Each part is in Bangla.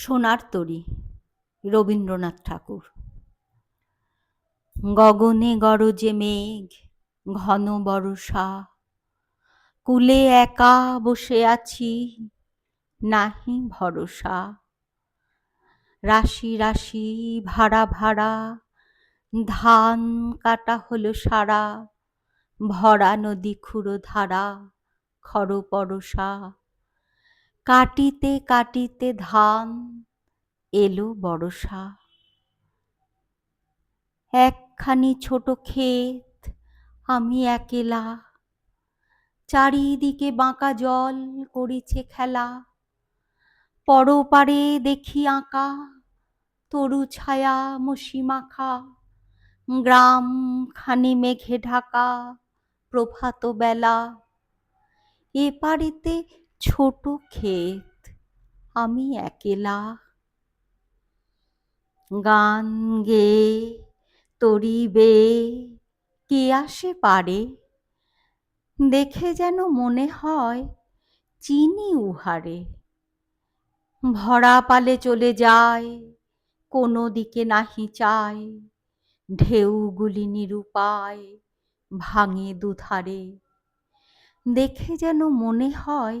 সোনার তরী, রবীন্দ্রনাথ ঠাকুর। গগনে গরজে মেঘ, ঘন বরষা, কুলে একা বসে আছি, নাহি ভরসা। রাশি রাশি ভাড়া ভাড়া, ধান কাটা হলো সারা, ভরা নদী ক্ষুরো ধারা খর পরশা কাটিতে কাটিতে ধান এলো বড়সা একখানি ছোট ক্ষেত আমি একেলা। চারিদিকে বাঁকা জল করিছে খেলা। পরপারে দেখি আঁকা তরু ছায়া মাখা। গ্রাম খানি মেঘে ঢাকা প্রভাত বেলা এপারেতে ছোট ক্ষেত, আমি একেলা। গান গেয়ে তরি বেয়ে কে আসে পারে? দেখে যেন মনে হয় চিনি উহারে। ভরা পালে চলে যায়, কোনো দিকে নাহি চায়। ঢেউগুলি নিরুপায়, ভাঙে দুধারে। দেখে যেন মনে হয়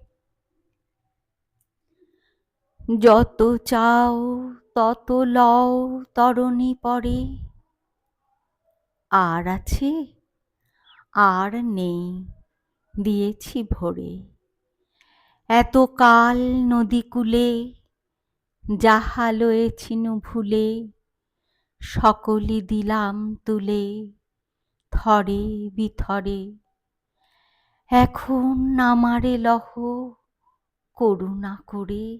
যত চাও, তত লও, তরণী পরে। আর আছে, আর নেই, দিয়েছি ভরে। এত কাল নদীকূলে, যাহা লয়েছিনু ভুলে সকলি দিলাম তুলে, থরে বিথরে। এখন আমারে লহ করুণা করে।